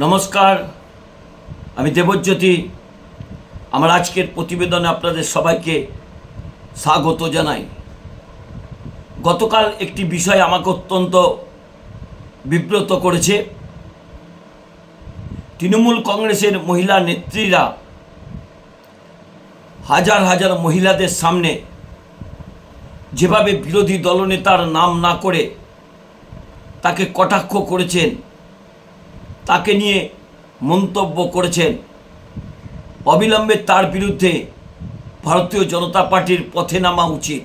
নমস্কার, আমি দেবজ্যোতি। আমার আজকের প্রতিবেদনে আপনাদের সবাইকে স্বাগত জানাই। গতকাল একটি বিষয় আমাকে অত্যন্ত বিব্রত করেছে। তৃণমূল কংগ্রেসের মহিলা নেত্রীরা হাজার হাজার মহিলাদের সামনে যেভাবে বিরোধী দলনেতার নাম না করে তাকে কটাক্ষ করেছেন তাকে নিয়ে মন্তব্য করেছেন। অবিলম্বে তার বিরুদ্ধে ভারতীয় জনতা পার্টির পথে নামা উচিত।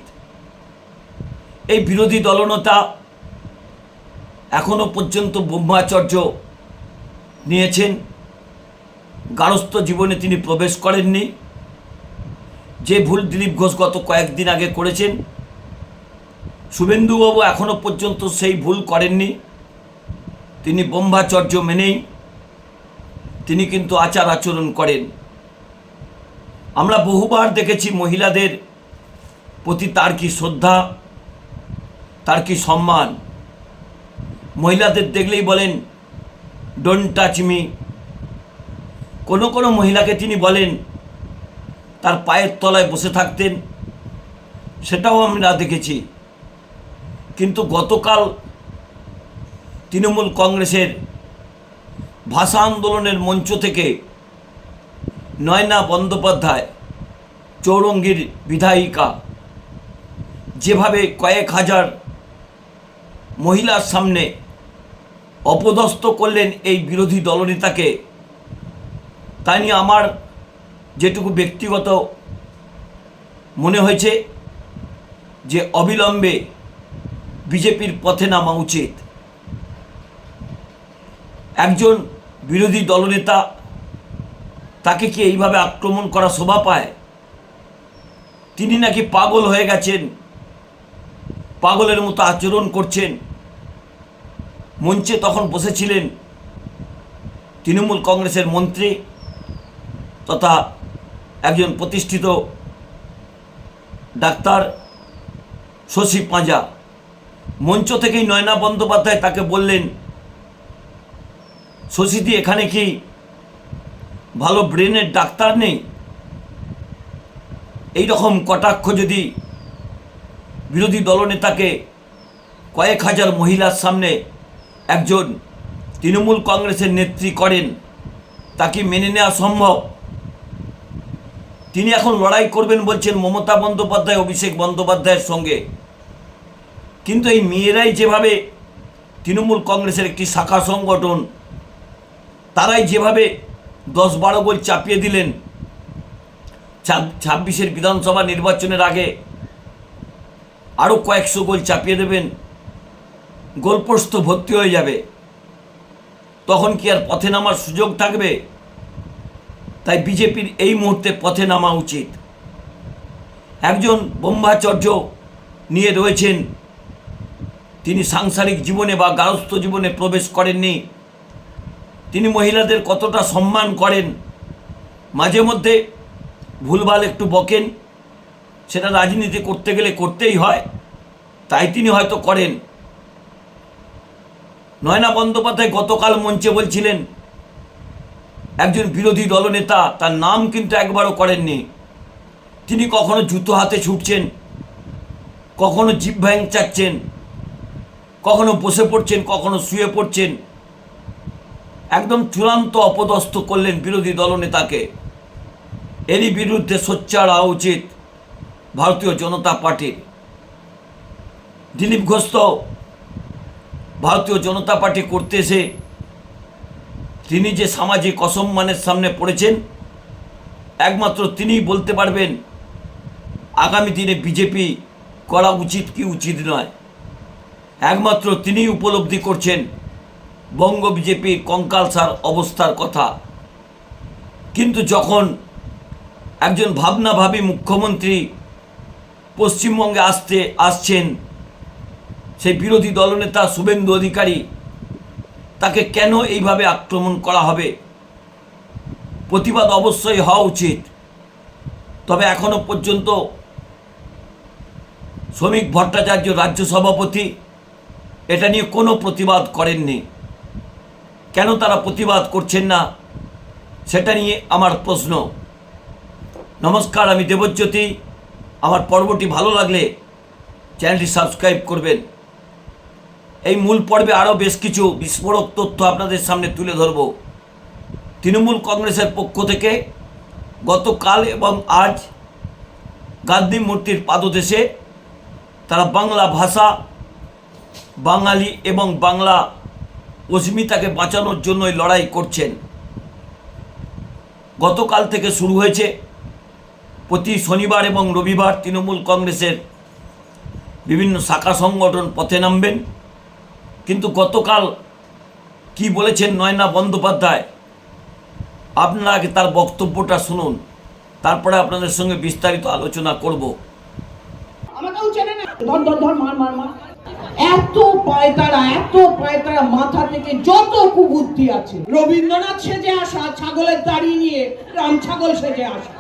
এই বিরোধী দলনেতা এখনও পর্যন্ত ব্রহ্মাচর্য নিয়েছেন। গারস্থ জীবনে তিনি প্রবেশ করেননি। যে ভুল দিলীপ ঘোষ গত কয়েকদিন আগে করেছেন, শুভেন্দুবাবু এখনও পর্যন্ত সেই ভুল করেননি। তিনি ব্রহ্মাচর্য মেনেই তিনি কিন্তু আচার আচরণ করেন। আমরা বহুবার দেখেছি মহিলাদের প্রতি তার কি শ্রদ্ধা, তার কি সম্মান। মহিলাদের দেখলেই বলেন ডোন্ট টাচ মি কোনো কোনো মহিলাকে তিনি বলেন, তার পায়ের তলায় বসে থাকতেন। সেটাও আমরা দেখেছি। কিন্তু গতকাল তৃণমূল কংগ্রেসের ভাষা আন্দোলনের মঞ্চ থেকে নয়না বন্দ্যোপাধ্যায়, চৌরঙ্গীর বিধায়িকা, যেভাবে কয়েক হাজার মহিলার সামনে অপদস্থ করলেন এই বিরোধী দলনেতাকে, তা নিয়ে আমার যেটুকু ব্যক্তিগত মনে হয়েছে যে অবিলম্বে বিজেপির পথে নামা উচিত। একজন বিরোধী দলনেতা তাকে কি এইভাবে আক্রমণ করা শোভা পায়? তিনি নাকি পাগল হয়ে গেছেন, পাগলের মতো আচরণ করছেন। মঞ্চে তখন বসেছিলেন তৃণমূল কংগ্রেসের মন্ত্রী তথা একজন প্রতিষ্ঠিত ডাক্তার শশী পাঁজা। মঞ্চ থেকেই নয়না বন্দ্যোপাধ্যায় তাকে বললেন শশীদি এখানে কি ভালো ব্রেনের ডাক্তার নেই? এই রকম কটাক্ষ যদি বিরোধী দলনেতাকে কয়েক হাজার মহিলার সামনে একজন তৃণমূল কংগ্রেসের নেত্রী করেন, তা কি মেনে নেওয়া সম্ভব? তিনি এখন লড়াই করবেন বলছেন মমতা বন্দ্যোপাধ্যায়, অভিষেক বন্দ্যোপাধ্যায়ের সঙ্গে। কিন্তু এই মেয়েরাই যেভাবে তৃণমূল কংগ্রেসের একটি শাখা সংগঠন তারাই যেভাবে দশ বারো গোল চাপিয়ে দিলেন ছাব্বিশের বিধানসভা নির্বাচনের আগে আরও কয়েকশো গোল চাপিয়ে দেবেন গোলপ্রস্ত ভর্তি হয়ে যাবে। তখন কি আর পথে নামার সুযোগ থাকবে? তাই বিজেপির এই মুহূর্তে পথে নামা উচিত। একজন ব্রহ্মাচর্য নিয়ে রয়েছেন, তিনি সাংসারিক জীবনে বা গারস্থ জীবনে প্রবেশ করেননি। তিনি মহিলাদের কতটা সম্মান করেন, মাঝে মধ্যে ভুলভাল একটু বকেন, সেটা রাজনীতি করতে গেলে করতেই হয়, তাই তিনি হয়তো করেন। নয়না বন্দ্যোপাধ্যায় গতকাল মঞ্চে বলছিলেন, একজন বিরোধী দলনেতা, তার নাম কিন্তু একবারও করেননি। তিনি কখনো জুতো হাতে ছুটছেন, কখনো জিভ ভ্যাং চাচ্ছেন, কখনো বসে পড়ছেন, কখনো শুয়ে পড়ছেন একদম চূড়ান্ত অপদস্থ করলেন বিরোধী দলনেতাকে। এরই বিরুদ্ধে সোচ্চার হওয়া উচিত ভারতীয় জনতা পার্টির। দিলীপ ঘোষ তো ভারতীয় জনতা পার্টি করতে এসে তিনি যে সামাজিক অসম্মানের সামনে পড়েছেন, একমাত্র তিনিই বলতে পারবেন আগামী দিনে বিজেপি করা উচিত কি উচিত নয়। একমাত্র তিনিই উপলব্ধি করছেন বঙ্গ বিজেপির কঙ্কালসার অবস্থার কথা। কিন্তু যখন একজন ভাবনাভাবী মুখ্যমন্ত্রী পশ্চিমবঙ্গে আসতে, আসছেন, সেই বিরোধী দলনেতা শুভেন্দু অধিকারী, তাকে কেন এইভাবে আক্রমণ করা হবে? প্রতিবাদ অবশ্যই হওয়া উচিত। তবে এখনও পর্যন্ত শ্রমিক ভট্টাচার্য রাজ্য সভাপতি এটা নিয়ে কোনো প্রতিবাদ করেননি। কেন তারা প্রতিবাদ করছেন না? সেটা নিয়ে আমার প্রশ্ন। নমস্কার, আমি দেবজ্যোতি। আমার পর্বটি ভালো লাগলে চ্যানেলটি সাবস্ক্রাইব করবেন। এই মূল পর্বে আরও বেশ কিছু বিস্ফোরক তথ্য আপনাদের সামনে তুলে ধরব। তৃণমূল কংগ্রেসের পক্ষ থেকে গতকাল এবং আজ গান্ধী মূর্তির পাদদেশে তারা বাংলা ভাষা, বাঙালি এবং বাংলা অস্মিতাকে বাঁচানোর জন্যই লড়াই করছেন। গতকাল থেকে শুরু হয়েছে। প্রতি শনিবার এবং রবিবার তৃণমূল কংগ্রেসের বিভিন্ন শাখা সংগঠন পথে নামবেন। কিন্তু গতকাল কি বলেছেন নয়না বন্দ্যোপাধ্যায়? আপনারা আগে তার বক্তব্যটা শুনুন। তারপরে আপনাদের সঙ্গে বিস্তারিত আলোচনা করব। আমাকেও চেনে না। ধর ধর ধর, মার মার মার। এত পায়তারা এত পায়তারা মাথা থেকে যত কুবুদ্ধি আছে, রবীন্দ্রনাথ সেজে আসা, ছাগলের দাড়ি নিয়ে রাম ছাগল সেজে আসা।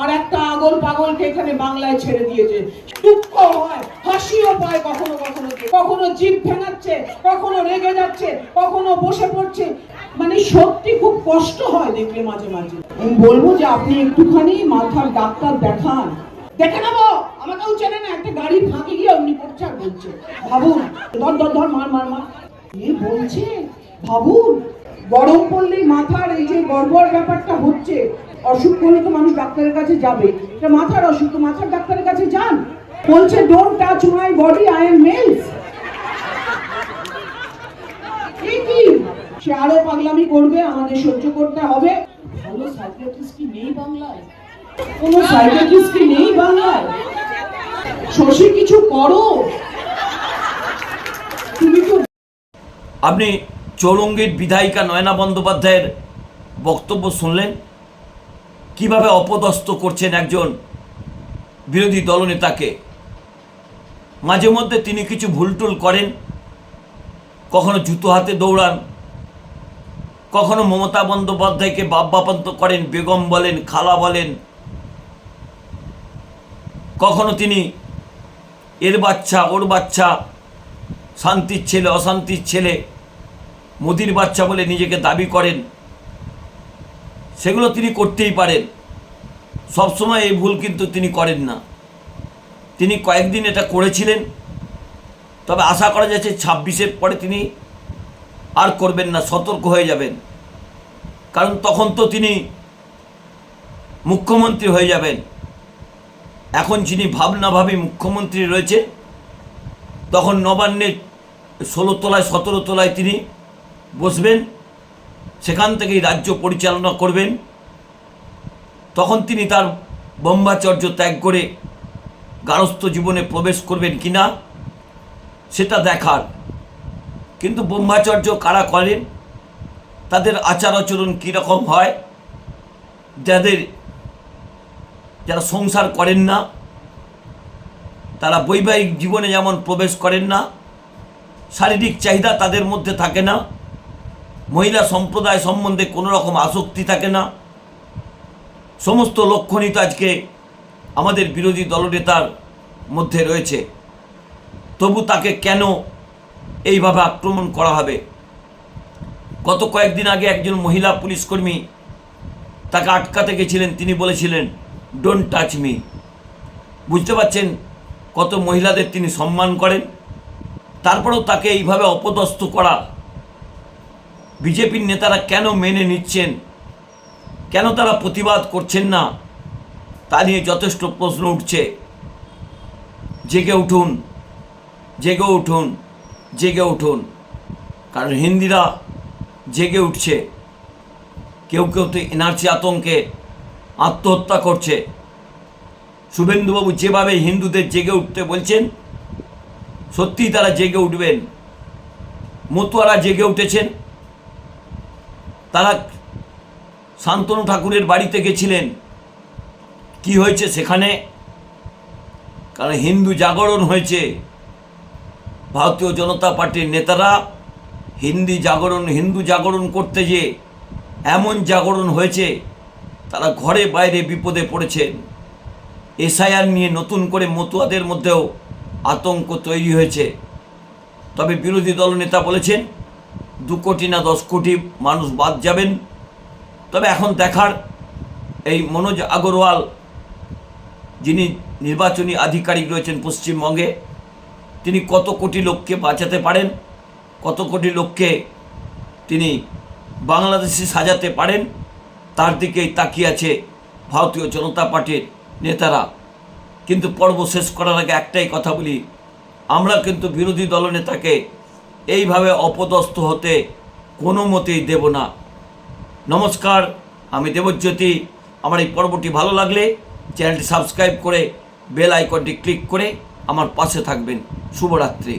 আর একটা আগল পাগলকে এখানে বাংলায় ছেড়ে দিয়েছে। দুঃখ হয়, হাসিও পায় কখনো কখনো কখনো জিভ ভেঙাচ্ছে কখনো রেগে যাচ্ছে, কখনো বসে পড়ছে। মানে সত্যি খুব কষ্ট হয় দেখলে মাঝে মাঝে। বলব যে আপনি একটুখানি মাথার ডাক্তার দেখান। দেখে নেব। আমাকেও চেনে না, একটা গাড়ি ফাঁকে গিয়ে অমনি করছে আর বলছে, ভাবুন, ধর ধর ধর, মার মার মার। এ বলছে, ভাবুন, গরম পড়লেই মাথার এই যে গড়বড় ব্যাপারটা হচ্ছে, অসুখ করলে তো মানুষ ডাক্তারের কাছে যাবে। এটা মাথার অসুখ, তো মাথার ডাক্তারের কাছে যান। বলছে don't touch my body I am মেলস সে আরও পাগলামি করবে, আমাদের সহ্য করতে হবে। ভালো সাইকিয়াট্রিস্ট কি নেই বাংলায়? কোনো নেই বাংলায়? শশী, কিছু করো। তুমি তো আপনি চৌরঙ্গীর বিধায়িকা নয়না বন্দ্যোপাধ্যায়ের বক্তব্য শুনলেন? কীভাবে অপদস্থ করছেন একজন বিরোধী দলনেতাকে? মাঝে মধ্যে তিনি কিছু ভুলটুল করেন। কখনো জুতো হাতে দৌড়ান। কখনো মমতা বন্দ্যোপাধ্যায়কে বাপ বাপান্ত করেন, বেগম বলেন, খালা বলেন কখনো তিনি এর বাচ্চা, ওর বাচ্চা, শান্তির ছেলে, অশান্তির ছেলে, মোদির বাচ্চা বলে নিজেকে দাবি করেন। সেগুলো তিনি করতেই পারেন। সবসময় এই ভুল কিন্তু তিনি করেন না। তিনি কয়েকদিন এটা করেছিলেন, তবে আশা করা যাচ্ছে ছাব্বিশের পরে তিনি আর করবেন না, সতর্ক হয়ে যাবেন। কারণ তখন তো তিনি মুখ্যমন্ত্রী হয়ে যাবেন। এখন যিনি ভাবনাভাবে মুখ্যমন্ত্রী রয়েছে, তখন নবান্নে ষোলো তলায়, সতেরো তলায় তিনি বসবেন, সেখান থেকেই রাজ্য পরিচালনা করবেন। তখন তিনি তার ব্রহ্মাচর্য ত্যাগ করে গারস্থ জীবনে প্রবেশ করবেন কিনা, সেটা দেখার। কিন্তু ব্রহ্মাচর্য কারা করেন, তাদের আচার আচরণ কীরকম হয়, যাদের যারা সংসার করেন না, তারা বৈবাহিক জীবনে যেমন প্রবেশ করেন না, শারীরিক চাহিদা তাদের মধ্যে থাকে না, মহিলা সম্প্রদায় সম্বন্ধে কোনো রকম আসক্তি থাকে না। সমস্ত লক্ষণই তো আজকে আমাদের বিরোধী দলনেতার মধ্যে রয়েছে। তবু তাকে কেন এইভাবে আক্রমণ করা হবে? গত কয়েকদিন আগে একজন মহিলা পুলিশকর্মী তাকে আটকাতে গেছিলেন, তিনি বলেছিলেন ডোন্ট টাচ মি বুঝতে পারছেন কত মহিলাদের তিনি সম্মান করেন? তারপরেও তাকে এইভাবে অপদস্থ করা বিজেপির নেতারা কেন মেনে নিচ্ছেন? কেন তারা প্রতিবাদ করছেন না? তা নিয়ে যথেষ্ট প্রশ্ন উঠছে। জেগে উঠুন জেগে উঠুন জেগে উঠুন। কারণ হিন্দিরা জেগে উঠছে। কেউ কেউ তো এনার্জি আতঙ্কে আত্মহত্যা করছে। শুভেন্দুবাবু যেভাবে হিন্দুদের জেগে উঠতে বলছেন, সত্যিই তারা জেগে উঠবেন। মতুয়ারা জেগে উঠেছেন। তারা শান্তনু ঠাকুরের বাড়িতে গেছিলেন। কি হয়েছে সেখানে? কারণ হিন্দু জাগরণ হয়েছে। ভারতীয় জনতা পার্টির নেতারা হিন্দি জাগরণ, হিন্দু জাগরণ করতে যে এমন জাগরণ হয়েছে তারা ঘরে বাইরে বিপদে পড়েছেন এসআইআর নিয়ে নতুন করে মতুয়াদের মধ্যেও আতঙ্ক তৈরি হয়েছে। তবে বিরোধী দল নেতা বলেছেন, দু কোটি না দশ কোটি মানুষ বাদ যাবেন। তবে এখন দেখার এই মনোজ আগরওয়াল, যিনি নির্বাচনী আধিকারিক রয়েছেন পশ্চিমবঙ্গে, তিনি কত কোটি লোককে বাঁচাতে পারেন? কত কোটি লোককে তিনি বাংলাদেশে সাজাতে পারেন? দিকেই তাকিয়ে আছে ভারতীয় জনতা পার্টির নেতারা। কিন্তু পর্ব শেষ করার আগে একটাই কথা বলি, আমরা কিন্তু বিরোধী দলনেতাকে এইভাবে অপদস্থ হতে কোনো মতেই দেব না। নমস্কার, আমি দেবজ্যোতি। আমার এই পর্বটি ভালো লাগলে চ্যানেলটি সাবস্ক্রাইব করে বেল আইকনটি ক্লিক করে আমার পাশে থাকবেন। শুভরাত্রি।